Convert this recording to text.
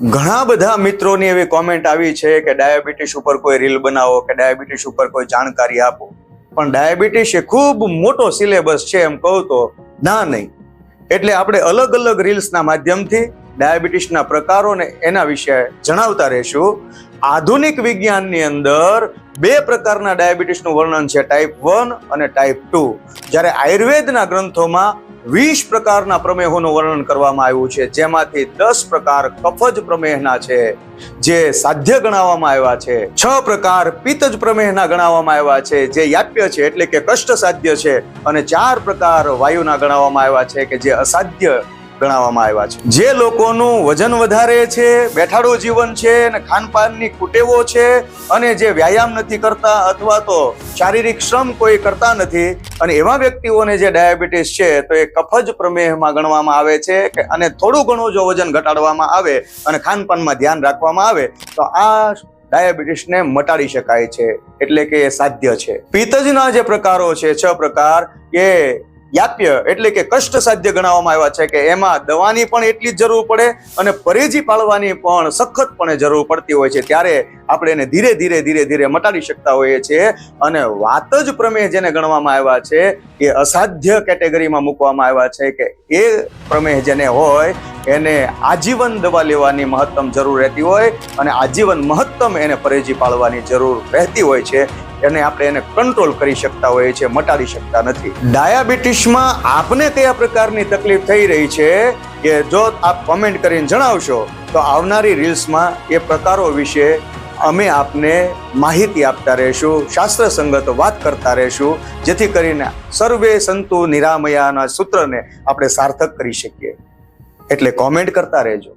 ઘણા બધા મિત્રોની એવી કોમેન્ટ આવી છે કે ડાયાબિટીસ ઉપર કોઈ રીલ બનાવો, કે ડાયાબિટીસ ઉપર કોઈ જાણકારી આપો. પણ ડાયાબિટીસ એ ખૂબ મોટો સિલેબસ છે એમ કહું તો ના નહીં. એટલે આપણે અલગ અલગ રીલ્સના માધ્યમથી ડાયાબિટીસના પ્રકારોને એના વિશે જણાવતા રહીશું. આધુનિક વિજ્ઞાનની અંદર બે પ્રકારના ડાયાબિટીસનું વર્ણન છે ટાઈપ વન અને ટાઈપ ટુ જ્યારે આયુર્વેદના ગ્રંથોમાં વીસ પ્રકારના પ્રમેહોનું વર્ણન કરવામાં આવ્યું છે. જેમાંથી દસ પ્રકાર કફજ પ્રમેહના છે, જે સાધ્ય ગણાવવામાં આવ્યા છે. છ પ્રકાર પિત્તજ પ્રમેહના ગણાવવામાં આવ્યા છે, જે યાપ્ય છે એટલે કે કષ્ટ સાધ્ય છે. અને ચાર પ્રકાર વાયુના ગણાવવામાં આવ્યા છે કે જે અસાધ્ય ગણાવવામાં આવ્યા છે. જે લોકોનું વજન વધારે છે, બેઠાડું જીવન છે અને ખાનપાનની કુટેવો છે અને જે વ્યાયામ નથી કરતા અથવા તો શારીરિક શ્રમ કોઈ કરતા નથી અને એવા વ્યક્તિઓને જે ડાયાબિટીસ છે તો એ કફજ પ્રમેહમાં ગણવામાં આવે છે કે અને થોડું ઘણું જો વજન ઘટાડવામાં આવે અને ખાનપાનમાં ધ્યાન રાખવામાં આવે તો આ ડાયાબિટીસને મટાડી શકાય છે. એટલે કે સાધ્ય છે. પિત્તજના જે પ્રકારો છે, છ પ્રકાર એ યાપ્ય એટલે કે કષ્ટ સાધ્ય ગણાવવામાં આવ્યા છે કે એમાં દવાની પણ એટલી જ જરૂર પડે અને પરેજી પાળવાની પણ સખતપણે જરૂર પડતી હોય છે. ત્યારે આપણે એને ધીરે ધીરે ધીરે ધીરે મટાડી શકતા હોઈએ છીએ અને વાત જ પ્રમેય જેને ગણવામાં આવ્યા છે એ અસાધ્ય કેટેગરીમાં મૂકવામાં આવ્યા છે કે એ પ્રમેય જેને હોય એને આજીવન દવા લેવાની મહત્તમ જરૂર રહેતી હોય અને આજીવન મહત્તમ એને પરેજી પાળવાની જરૂર રહેતી હોય છે. એને આપણે એને કંટ્રોલ કરી શકતા હોઈએ છીએ, મટાડી શકતા નથી. ડાયાબિટીસમાં આપને કયા પ્રકારની તકલીફ થઈ રહી છે કે જો આપ કોમેન્ટ કરીને જણાવશો, તો આવનારી રીલ્સમાં એ પ્રકારો વિશે અમે આપને માહિતી આપતા રહીશું, શાસ્ત્ર સંગત વાત કરતા રહીશું, જેથી કરીને સર્વે સંતુ નિરામયાના સૂત્રને આપણે સાર્થક કરી શકીએ. એટલે કોમેન્ટ કરતા રહેજો.